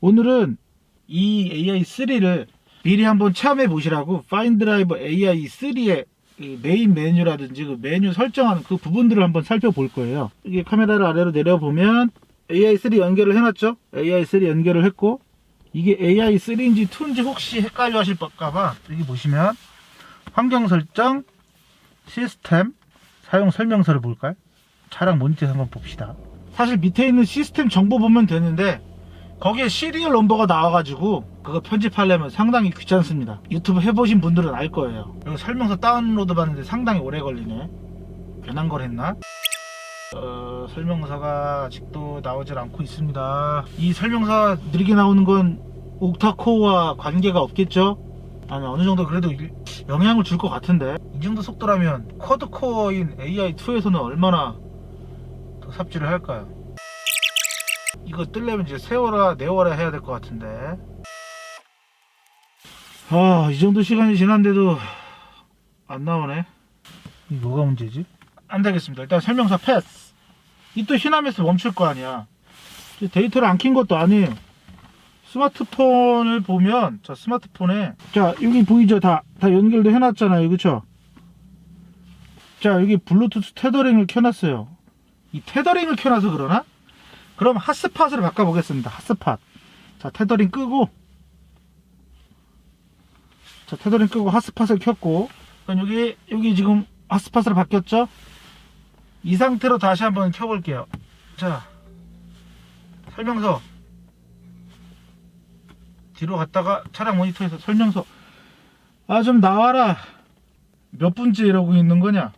오늘은 이 AI3를 미리 한번 체험해 보시라고 파인드라이버 AI3의 메인 메뉴라든지 그 메뉴 설정하는 그 부분들을 한번 살펴볼 거예요. 이게 카메라를 아래로 내려보면 AI3 연결을 해놨죠? AI3 연결을 했고 이게 AI3인지 2인지 혹시 헷갈려 하실까봐 여기 보시면 환경 설정 시스템 사용 설명서를 볼까요? 차량 모니터에서 한번 봅시다. 사실 밑에 있는 시스템 정보 보면 되는데 거기에 시리얼 넘버가 나와가지고 그거 편집하려면 상당히 귀찮습니다. 유튜브 해보신 분들은 알 거예요. 이거 설명서 다운로드 받는데 상당히 오래 걸리네. 괜한 걸 했나? 어, 설명서가 아직도 나오질 않고 있습니다. 이 설명서 느리게 나오는 건 옥타코어와 관계가 없겠죠? 아니 어느 정도 그래도 일- 영향을 줄 것 같은데 이 정도 속도라면 쿼드코어인 AI2에서는 얼마나 더 삽질을 할까요? 이거 뜰려면 이제 세워라 내워라 해야 될 것 같은데. 아 이 정도 시간이 지났는데도 안 나오네. 이 뭐가 문제지? 안 되겠습니다. 일단 설명서 패스 이 또 희남에서 멈출 거 아니야. 데이터를 안 킨 것도 아니에요. 스마트폰을 보면 자 스마트폰에 자 여기 보이죠? 다 다 연결도 해놨잖아요. 그쵸? 자 여기 블루투스 테더링을 켜놨어요 이 테더링을 켜놔서 그러나? 그럼 핫스팟으로 바꿔보겠습니다. 핫스팟. 자 테더링 끄고. 자 테더링 끄고 핫스팟을 켰고. 그럼 여기 여기 지금 핫스팟으로 바뀌었죠? 이 상태로 다시 한번 켜볼게요. 자 설명서. 뒤로 갔다가 차량 모니터에서 설명서. 아 좀 나와라. 몇 분째 이러고 있는 거냐?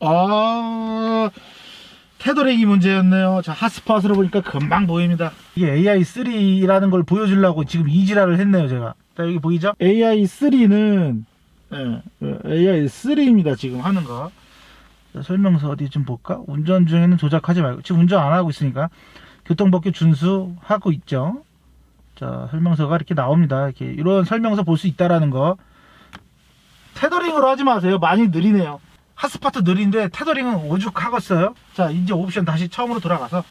아 테더링이 문제였네요 자 핫스팟으로 보니까 금방 보입니다 이게 AI3라는 걸 보여주려고 지금 이지랄을 했네요 제가 자 여기 보이죠 AI3는 예, AI3입니다 지금 하는 거 자, 설명서 어디 좀 볼까 운전 중에는 조작하지 말고 지금 운전 안 하고 있으니까 교통법규 준수하고 있죠 자, 설명서가 이렇게 나옵니다. 이렇게 이런 설명서 볼 수 있다라는 거. 테더링으로 하지 마세요. 많이 느리네요. 핫스파트 느린데 테더링은 오죽하겠어요. 자, 이제 옵션 다시 처음으로 돌아가서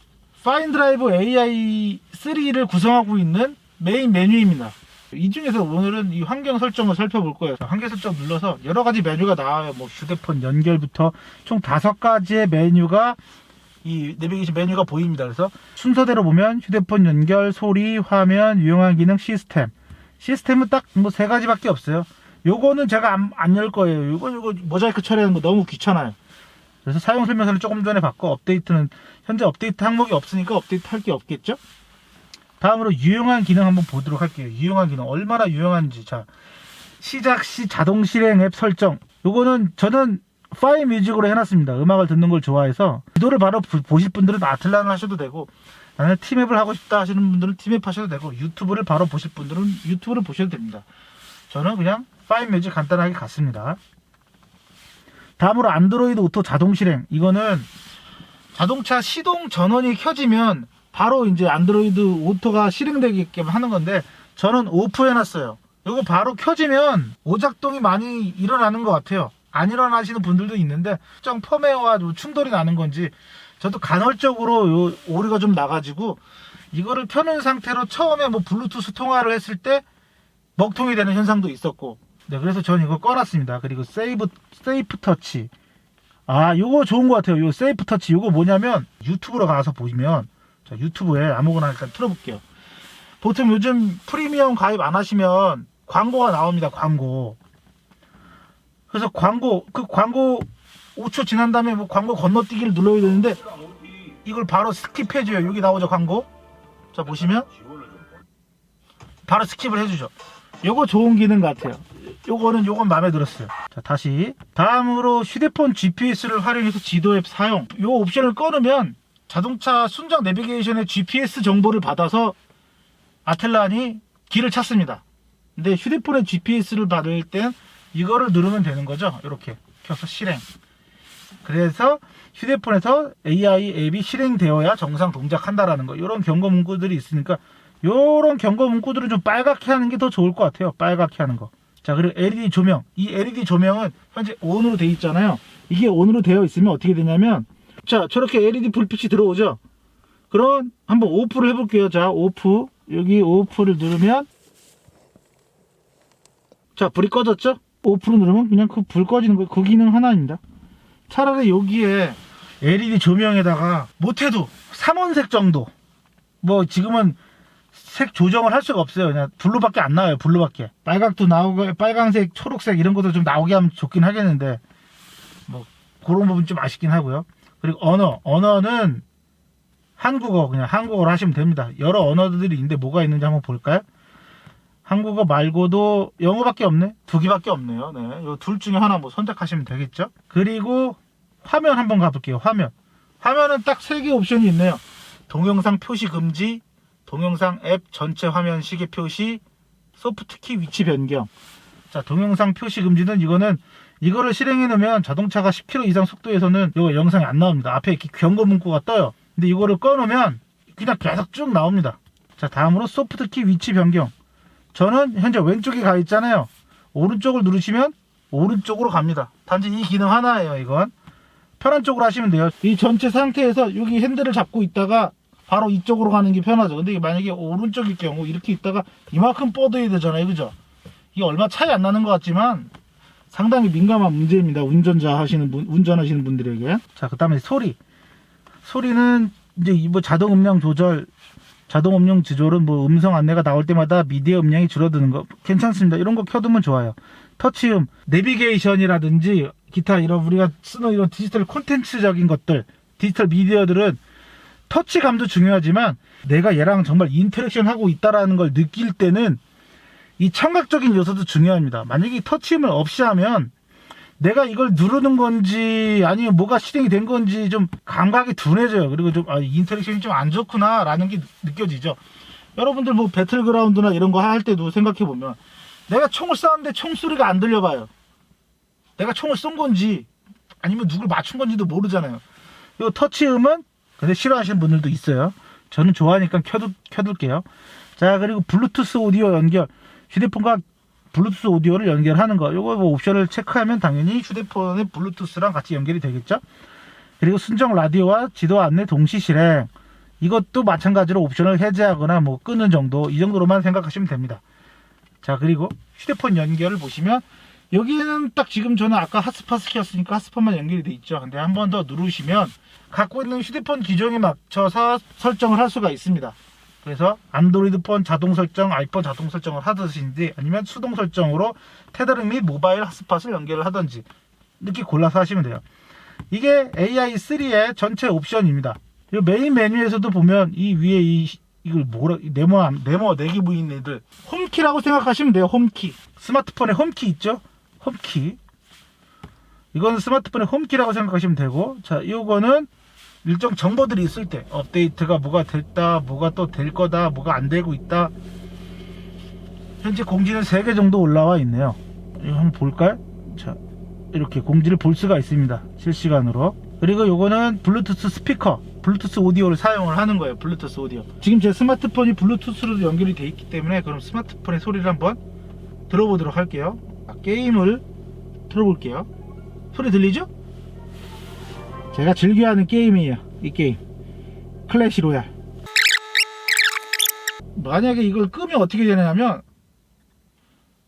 파인드라이브 AI3를 구성하고 있는 메인 메뉴입니다. 이 중에서 오늘은 이 환경 설정을 살펴볼 거예요. 자, 환경 설정 눌러서 여러 가지 메뉴가 나와요. 뭐 휴대폰 연결부터 총 다섯 가지의 메뉴가 이 내비게이션 메뉴가 보입니다. 그래서 순서대로 보면 휴대폰 연결, 소리, 화면, 유용한 기능, 시스템. 시스템은 딱 뭐 세 가지밖에 없어요. 요거는 제가 안 열 거예요. 요거 요거 모자이크 처리하는 거 너무 귀찮아요. 그래서 사용 설명서를 조금 전에 받고 업데이트는 현재 업데이트 항목이 없으니까 업데이트 할 게 없겠죠? 다음으로 유용한 기능 한번 보도록 할게요. 유용한 기능 얼마나 유용한지 자 시작 시 자동 실행 앱 설정. 요거는 저는 파일 뮤직으로 해놨습니다. 음악을 듣는 걸 좋아해서 지도를 바로 부- 보실 분들은 아틀란을 하셔도 되고 나는 팀앱을 하고 싶다 하시는 분들은 팀앱 하셔도 되고 유튜브를 바로 보실 분들은 유튜브를 보셔도 됩니다. 저는 그냥 파일 뮤직 간단하게 갔습니다. 다음으로 안드로이드 오토 자동 실행 이거는 자동차 시동 전원이 켜지면 바로 이제 안드로이드 오토가 실행되게끔 하는 건데 저는 오프 해놨어요. 이거 바로 켜지면 오작동이 많이 일어나는 것 같아요. 안 일어나시는 분들도 있는데 특정 펌웨어와 뭐 충돌이 나는 건지 저도 간헐적으로 요 오류가 좀 나가지고 이거를 켜놓은 상태로 처음에 뭐 블루투스 통화를 했을 때 먹통이 되는 현상도 있었고. 네 그래서 저는 이거 꺼놨습니다. 그리고 세이브 세이프 터치. 아 요거 좋은 것 같아요. 요 세이프 터치. 요거 뭐냐면 유튜브로 가서 보시면 자 유튜브에 아무거나 일단 틀어볼게요. 보통 요즘 프리미엄 가입 안 하시면 광고가 나옵니다 광고. 그래서 광고 그 광고 5초 지난 다음에 뭐 광고 건너뛰기를 눌러야 되는데 이걸 바로 스킵해줘요. 여기 나오죠 광고? 자 보시면. 바로 스킵을 해주죠 요거 좋은 기능 같아요. 요거는 요건 마음에 들었어요. 자 다시. 다음으로 휴대폰 GPS를 활용해서 지도 앱 사용. 요 옵션을 꺼놓으면 자동차 순정 내비게이션의 GPS 정보를 받아서 아틀란이 길을 찾습니다. 근데 휴대폰의 GPS를 받을 땐 이거를 누르면 되는 거죠? 이렇게. 켜서 실행. 그래서 휴대폰에서 AI 앱이 실행되어야 정상 동작한다라는 거. 이런 경고 문구들이 있으니까 이런 경고 문구들을 좀 빨갛게 하는 게 더 좋을 것 같아요 빨갛게 하는 거 자 그리고 LED 조명 이 LED 조명은 현재 ON으로 되어 있잖아요 이게 ON으로 되어 있으면 어떻게 되냐면 자 저렇게 LED 불빛이 들어오죠 그럼 한번 오프를 해 볼게요. 자, 오프. 여기 오프를 누르면 자, 불이 꺼졌죠? 오프를 누르면 그냥 그 불 꺼지는 거예요. 그 기능 하나입니다. 차라리 여기에 LED 조명에다가 못해도 삼원색 정도. 뭐 지금은 색 조정을 할 수가 없어요. 그냥 블루밖에 안 나와요. 블루밖에. 빨각도 나오고 빨강색, 초록색 이런 것도 좀 나오게 하면 좋긴 하겠는데 뭐 그런 부분 좀 아쉽긴 하고요. 그리고 언어, 언어는 한국어 그냥 한국어로 하시면 됩니다. 여러 언어들이 있는데 뭐가 있는지 한번 볼까요? 한국어 말고도 영어밖에 없네. 두 개밖에 없네요. 네. 요 둘 중에 하나 뭐 선택하시면 되겠죠. 그리고 화면 한번 가볼게요. 화면. 화면은 딱 세 개 옵션이 있네요. 동영상 표시 금지, 동영상 앱 전체 화면 시계 표시, 소프트키 위치 변경. 자, 동영상 표시 금지는 이거는 이거를 실행해 놓으면 자동차가 10km 이상 속도에서는 이거 영상이 안 나옵니다. 앞에 이렇게 경고 문구가 떠요. 근데 이거를 꺼 놓으면 그냥 계속 쭉 나옵니다. 자, 다음으로 소프트키 위치 변경. 저는 현재 왼쪽에 가 있잖아요. 오른쪽을 누르시면 오른쪽으로 갑니다. 단지 이 기능 하나예요, 이건. 편한 쪽으로 하시면 돼요. 이 전체 상태에서 여기 핸들을 잡고 있다가 바로 이쪽으로 가는 게 편하죠. 근데 만약에 오른쪽일 경우 이렇게 있다가 이만큼 뻗어야 되잖아요. 그죠? 이게 얼마 차이 안 나는 것 같지만 상당히 민감한 문제입니다. 운전자 하시는 분, 운전하시는 분들에게. 자, 그 다음에 소리. 소리는 이제 이뭐 자동 음량 조절, 자동 음량 지조는 뭐 음성 안내가 나올 때마다 미디어 음량이 줄어드는 거 괜찮습니다. 이런 거 켜두면 좋아요. 터치음, 내비게이션이라든지 기타 이런 우리가 쓰는 이런 디지털 콘텐츠적인 것들, 디지털 미디어들은 터치감도 중요하지만 내가 얘랑 정말 인터랙션 하고 있다라는 걸 느낄 때는 이 청각적인 요소도 중요합니다. 만약에 이 터치음을 없이 하면 내가 이걸 누르는 건지 아니면 뭐가 실행이 된 건지 좀 감각이 둔해져요. 그리고 좀 아, 인터랙션이 좀 안 좋구나라는 게 느껴지죠. 여러분들 뭐 배틀그라운드나 이런 거 할 때도 생각해 보면 내가 총을 쐈는데 총소리가 안 들려봐요. 내가 총을 쏜 건지 아니면 누굴 맞춘 건지도 모르잖아요. 이 터치음은 근데 싫어하시는 분들도 있어요. 저는 좋아하니까 켜둘, 켜둘게요. 자, 그리고 블루투스 오디오 연결. 휴대폰과 블루투스 오디오를 연결하는 거. 요거 뭐 옵션을 체크하면 당연히 휴대폰의 블루투스랑 같이 연결이 되겠죠. 그리고 순정 라디오와 지도 안내 동시 실행. 이것도 마찬가지로 옵션을 해제하거나 뭐 끄는 정도. 이 정도로만 생각하시면 됩니다. 자, 그리고 휴대폰 연결을 보시면 여기에는 딱 지금 저는 아까 핫스팟을 켰으니까 핫스팟만 연결이 돼 있죠. 근데 한 번 더 누르시면 갖고 있는 휴대폰 기종에 맞춰서 설정을 할 수가 있습니다. 그래서 안드로이드 폰 자동 설정, 아이폰 자동 설정을 하듯이 아니면 수동 설정으로 테더링 및 모바일 핫스팟을 연결을 하든지 이렇게 골라서 하시면 돼요. 이게 AI3의 전체 옵션입니다. 이 메인 메뉴에서도 보면 이 위에 이 이걸 뭐라 이 네모 안- 네모 네개 보이는 애들 홈키라고 생각하시면 돼요. 홈키 스마트폰에 홈키 있죠? 홈키. 이거는 스마트폰의 홈키라고 생각하시면 되고 자 이거는 일정 정보들이 있을 때 업데이트가 뭐가 됐다 뭐가 또 될 거다 뭐가 안 되고 있다. 현재 공지는 3개 정도 올라와 있네요. 이거 한번 볼까요? 자 이렇게 공지를 볼 수가 있습니다 실시간으로. 그리고 요거는 블루투스 스피커 블루투스 오디오를 사용을 하는 거예요 블루투스 오디오. 지금 제 스마트폰이 블루투스로도 연결이 돼 있기 때문에 그럼 스마트폰의 소리를 한번 들어보도록 할게요. 아, 게임을 틀어볼게요 소리 들리죠? 제가 즐겨하는 게임이에요. 이 게임. 클래시 로얄. 만약에 이걸 끄면 어떻게 되냐면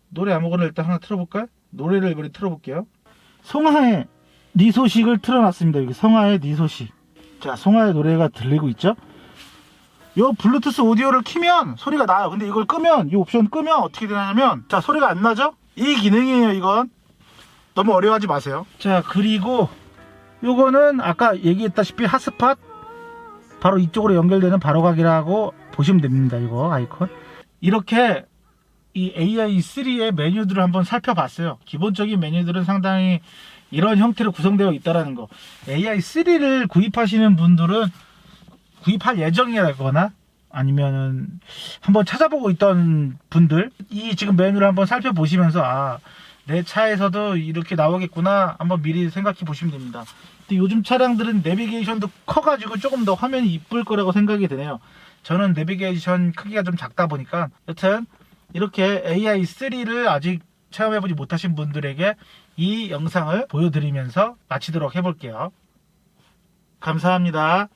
노래 아무거나 일단 하나 틀어볼까요? 노래를 이번에 틀어볼게요. 송하의 네 소식을 틀어놨습니다. 여기 성하의 네 소식. 자, 송하의 노래가 들리고 있죠? 요 블루투스 오디오를 키면 소리가 나요. 근데 이걸 끄면 이 옵션 끄면 어떻게 되냐면 자 소리가 안 나죠? 이 기능이에요 이건. 너무 어려워하지 마세요. 자 그리고 요거는 아까 얘기했다시피 핫스팟 바로 이쪽으로 연결되는 바로가기라고 보시면 됩니다. 이거 아이콘 이렇게 이 AI3의 메뉴들을 한번 살펴봤어요. 기본적인 메뉴들은 상당히 이런 형태로 구성되어 있다라는 거. AI3를 구입하시는 분들은 구입할 예정이라거나 아니면은 한번 찾아보고 있던 분들 이 지금 메뉴를 한번 살펴보시면서 아 내 차에서도 이렇게 나오겠구나 한번 미리 생각해 보시면 됩니다. 근데 요즘 차량들은 내비게이션도 커가지고 조금 더 화면이 이쁠 거라고 생각이 드네요. 저는 내비게이션 크기가 좀 작다 보니까 여튼 이렇게 AI3를 아직 체험해보지 못하신 분들에게 이 영상을 보여드리면서 마치도록 해볼게요. 감사합니다.